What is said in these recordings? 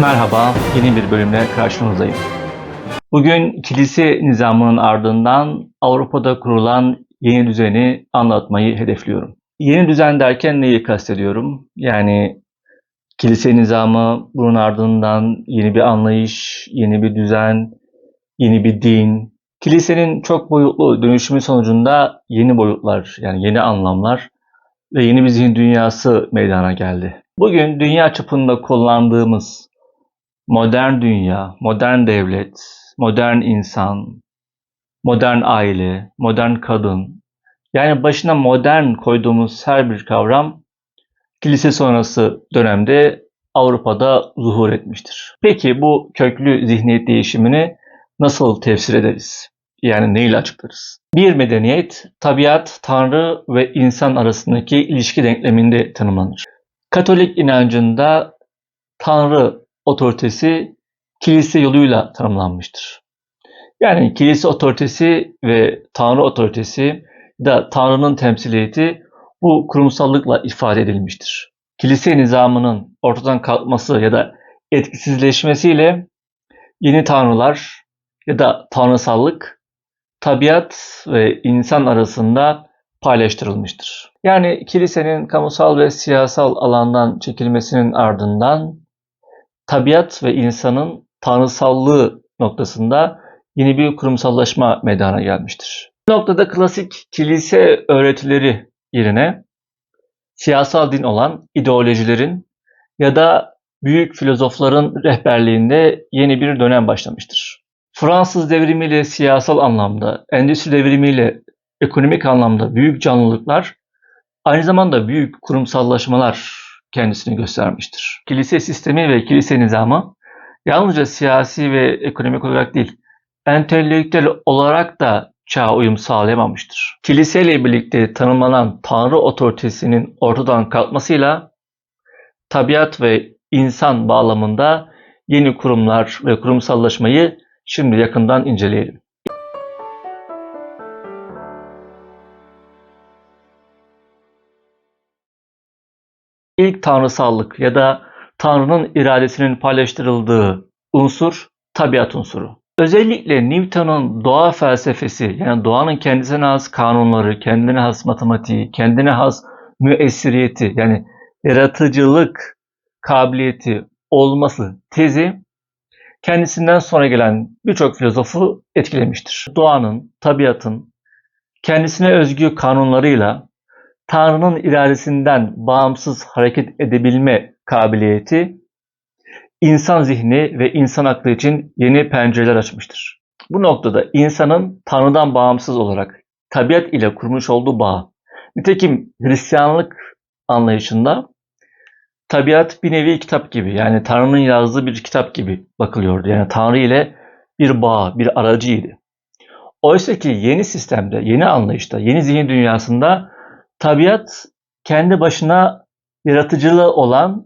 Merhaba, yeni bir bölümle karşınızdayım. Bugün kilise nizamının ardından Avrupa'da kurulan yeni düzeni anlatmayı hedefliyorum. Yeni düzen derken neyi kastediyorum? Yani kilise nizamı, bunun ardından yeni bir anlayış, yeni bir düzen, yeni bir din. Kilisenin çok boyutlu dönüşümü sonucunda yeni boyutlar, yani yeni anlamlar ve yeni bir zihin dünyası meydana geldi. Bugün dünya çapında kullandığımız modern dünya, modern devlet, modern insan, modern aile, modern kadın, yani başına modern koyduğumuz her bir kavram kilise sonrası dönemde Avrupa'da zuhur etmiştir. Peki bu köklü zihniyet değişimini nasıl tefsir ederiz? Yani neyle açıklarız? Bir medeniyet, tabiat, tanrı ve insan arasındaki ilişki denkleminde tanımlanır. Katolik inancında tanrı otoritesi kilise yoluyla tanımlanmıştır. Yani kilise otoritesi ve tanrı otoritesi da tanrının temsiliyeti bu kurumsallıkla ifade edilmiştir. Kilise nizamının ortadan kalkması ya da etkisizleşmesiyle yeni tanrılar ya da tanrısallık tabiat ve insan arasında paylaştırılmıştır. Yani kilisenin kamusal ve siyasal alandan çekilmesinin ardından tabiat ve insanın tanrısallığı noktasında yeni bir kurumsallaşma meydana gelmiştir. Bu noktada klasik kilise öğretileri yerine siyasal din olan ideolojilerin ya da büyük filozofların rehberliğinde yeni bir dönem başlamıştır. Fransız devrimiyle siyasal anlamda, endüstri devrimiyle ekonomik anlamda büyük canlılıklar aynı zamanda büyük kurumsallaşmalar kendisini göstermiştir. Kilise sistemi ve kilise nizamı yalnızca siyasi ve ekonomik olarak değil, entelektüel olarak da çağa uyum sağlayamamıştır. Kiliseyle birlikte tanımlanan Tanrı otoritesinin ortadan kalkmasıyla tabiat ve insan bağlamında yeni kurumlar ve kurumsallaşmayı şimdi yakından inceleyelim. İlk tanrısallık ya da Tanrı'nın iradesinin paylaştırıldığı unsur tabiat unsuru. Özellikle Newton'un doğa felsefesi yani doğanın kendisine has kanunları, kendine has matematiği, kendine has müessiriyeti yani yaratıcılık kabiliyeti olması tezi kendisinden sonra gelen birçok filozofu etkilemiştir. Doğanın, tabiatın kendisine özgü kanunlarıyla Tanrı'nın iradesinden bağımsız hareket edebilme kabiliyeti insan zihni ve insan aklı için yeni pencereler açmıştır. Bu noktada insanın Tanrı'dan bağımsız olarak tabiat ile kurmuş olduğu bağ. Nitekim Hristiyanlık anlayışında tabiat bir nevi kitap gibi yani Tanrı'nın yazdığı bir kitap gibi bakılıyordu. Yani Tanrı ile bir bağ, bir aracıydı. Oysa ki yeni sistemde, yeni anlayışta, yeni zihin dünyasında tabiat kendi başına yaratıcılığı olan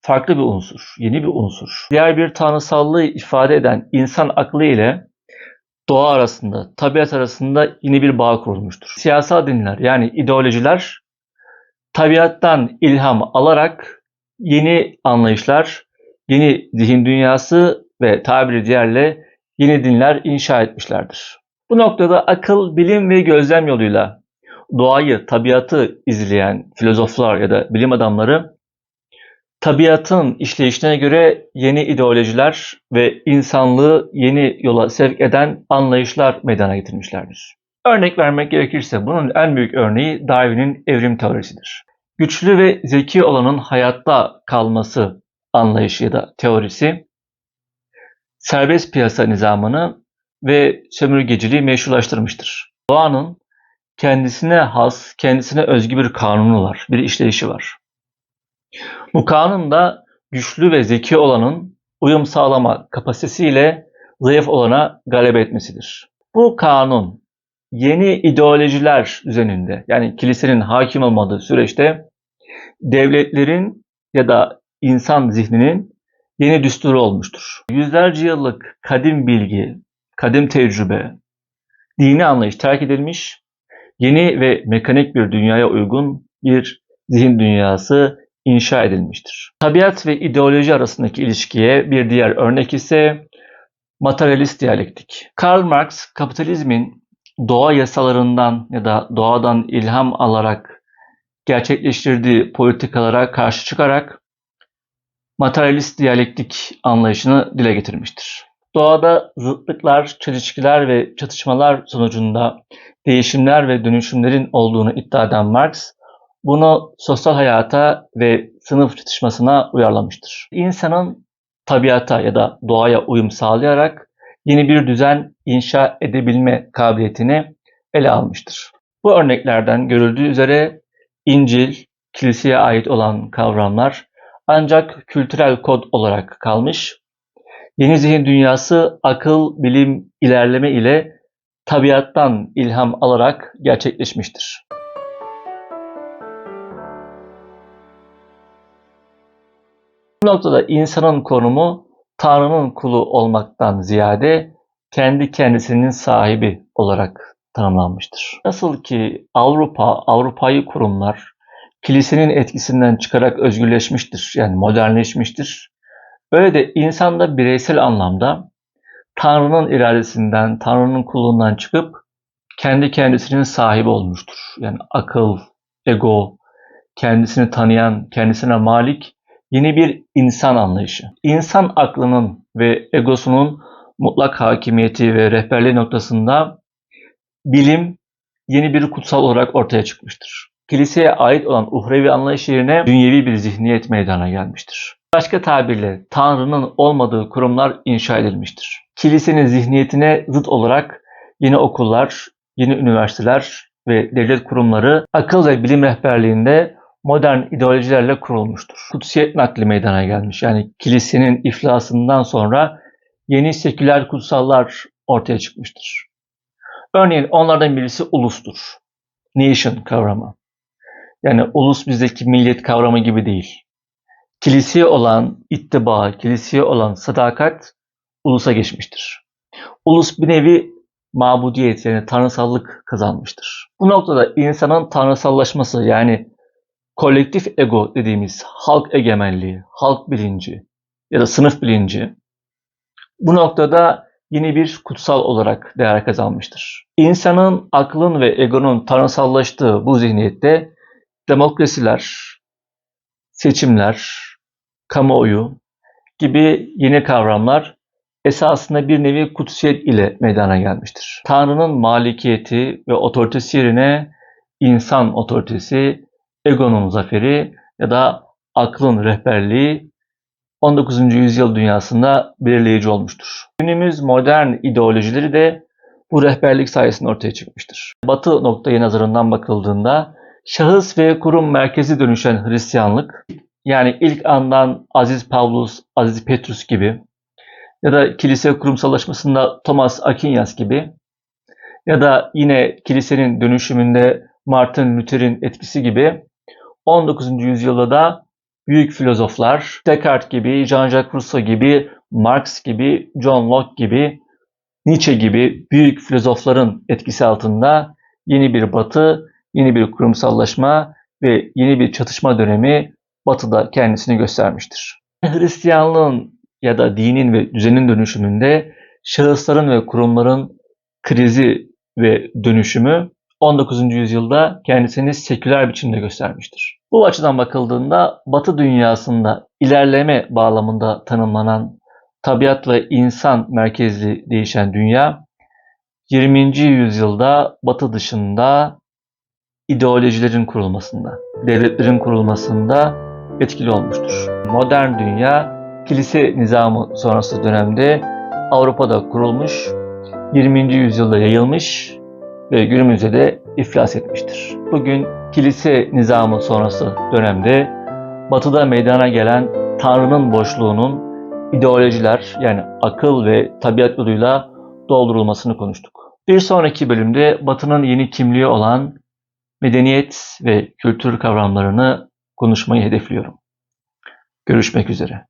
farklı bir unsur, yeni bir unsur. Diğer bir tanrısallığı ifade eden insan aklı ile doğa arasında, tabiat arasında yeni bir bağ kurulmuştur. Siyasal dinler yani ideolojiler tabiattan ilham alarak yeni anlayışlar, yeni zihin dünyası ve tabiri diğerle yeni dinler inşa etmişlerdir. Bu noktada akıl, bilim ve gözlem yoluyla doğayı, tabiatı izleyen filozoflar ya da bilim adamları tabiatın işleyişine göre yeni ideolojiler ve insanlığı yeni yola sevk eden anlayışlar meydana getirmişlerdir. Örnek vermek gerekirse bunun en büyük örneği Darwin'in evrim teorisidir. Güçlü ve zeki olanın hayatta kalması anlayışı ya da teorisi serbest piyasa nizamını ve sömürgeciliği meşrulaştırmıştır. Doğanın kendisine has, kendisine özgü bir kanunu var, bir işleyişi var. Bu kanun da güçlü ve zeki olanın uyum sağlama kapasitesiyle zayıf olana galebe etmesidir. Bu kanun yeni ideolojiler üzerinde yani kilisenin hakim olmadığı süreçte devletlerin ya da insan zihninin yeni düsturu olmuştur. Yüzlerce yıllık kadim bilgi, kadim tecrübe, dini anlayış terk edilmiş, yeni ve mekanik bir dünyaya uygun bir zihin dünyası inşa edilmiştir. Tabiat ve ideoloji arasındaki ilişkiye bir diğer örnek ise materyalist diyalektik. Karl Marx kapitalizmin doğa yasalarından ya da doğadan ilham alarak gerçekleştirdiği politikalara karşı çıkarak materyalist diyalektik anlayışını dile getirmiştir. Doğada zıtlıklar, çelişkiler ve çatışmalar sonucunda değişimler ve dönüşümlerin olduğunu iddia eden Marx, bunu sosyal hayata ve sınıf çatışmasına uyarlamıştır. İnsanın tabiata ya da doğaya uyum sağlayarak yeni bir düzen inşa edebilme kabiliyetini ele almıştır. Bu örneklerden görüldüğü üzere İncil, kiliseye ait olan kavramlar ancak kültürel kod olarak kalmış. Yeni zihin dünyası akıl, bilim, ilerleme ile tabiattan ilham alarak gerçekleşmiştir. Bu noktada insanın konumu Tanrı'nın kulu olmaktan ziyade kendi kendisinin sahibi olarak tanımlanmıştır. Nasıl ki Avrupa, Avrupa'yı kurumlar kilisenin etkisinden çıkarak özgürleşmiştir. Yani modernleşmiştir. Öyle de insan da bireysel anlamda Tanrı'nın iradesinden, Tanrı'nın kulluğundan çıkıp kendi kendisinin sahibi olmuştur. Yani akıl, ego, kendisini tanıyan, kendisine malik yeni bir insan anlayışı. İnsan aklının ve egosunun mutlak hakimiyeti ve rehberliği noktasında bilim yeni bir kutsal olarak ortaya çıkmıştır. Kiliseye ait olan uhrevi anlayış yerine dünyevi bir zihniyet meydana gelmiştir. Başka tabirle Tanrı'nın olmadığı kurumlar inşa edilmiştir. Kilisenin zihniyetine zıt olarak yeni okullar, yeni üniversiteler ve devlet kurumları akıl ve bilim rehberliğinde modern ideolojilerle kurulmuştur. Kutsiyet nakli meydana gelmiş. Yani kilisenin iflasından sonra yeni seküler kutsallar ortaya çıkmıştır. Örneğin onlardan birisi ulustur. Nation kavramı. Yani ulus bizdeki millet kavramı gibi değil. Kiliseye olan ittiba, kiliseye olan sadakat ulusa geçmiştir. Ulus bir nevi mabudiyet yani tanrısallık kazanmıştır. Bu noktada insanın tanrısallaşması yani kolektif ego dediğimiz halk egemenliği, halk bilinci ya da sınıf bilinci bu noktada yeni bir kutsal olarak değer kazanmıştır. İnsanın aklın ve egonun tanrısallaştığı bu zihniyette demokrasiler, seçimler, kamuoyu gibi yeni kavramlar esasında bir nevi kutsiyet ile meydana gelmiştir. Tanrı'nın malikiyeti ve otoritesi yerine insan otoritesi, egonun zaferi ya da aklın rehberliği 19. yüzyıl dünyasında belirleyici olmuştur. Günümüz modern ideolojileri de bu rehberlik sayesinde ortaya çıkmıştır. Batı noktayı nazarından bakıldığında şahıs ve kurum merkezi dönüşen Hristiyanlık yani ilk andan Aziz Pavlus, Aziz Petrus gibi ya da kilise kurumsallaşmasında Thomas Aquinas gibi ya da yine kilisenin dönüşümünde Martin Luther'in etkisi gibi 19. yüzyılda da büyük filozoflar Descartes gibi, Jean-Jacques Rousseau gibi, Marx gibi, John Locke gibi, Nietzsche gibi büyük filozofların etkisi altında yeni bir batı, yeni bir kurumsallaşma ve yeni bir çatışma dönemi batıda kendisini göstermiştir. Hristiyanlığın ya da dinin ve düzenin dönüşümünde şahısların ve kurumların krizi ve dönüşümü 19. yüzyılda kendisini seküler biçimde göstermiştir. Bu açıdan bakıldığında Batı dünyasında ilerleme bağlamında tanımlanan tabiat ve insan merkezli değişen dünya 20. yüzyılda Batı dışında ideolojilerin kurulmasında, devletlerin kurulmasında etkili olmuştur. Modern dünya kilise nizamı sonrası dönemde Avrupa'da kurulmuş, 20. yüzyılda yayılmış ve günümüzde de iflas etmiştir. Bugün kilise nizamı sonrası dönemde batıda meydana gelen Tanrı'nın boşluğunun ideolojiler yani akıl ve tabiat yoluyla doldurulmasını konuştuk. Bir sonraki bölümde Batı'nın yeni kimliği olan medeniyet ve kültür kavramlarını konuşmayı hedefliyorum. Görüşmek üzere.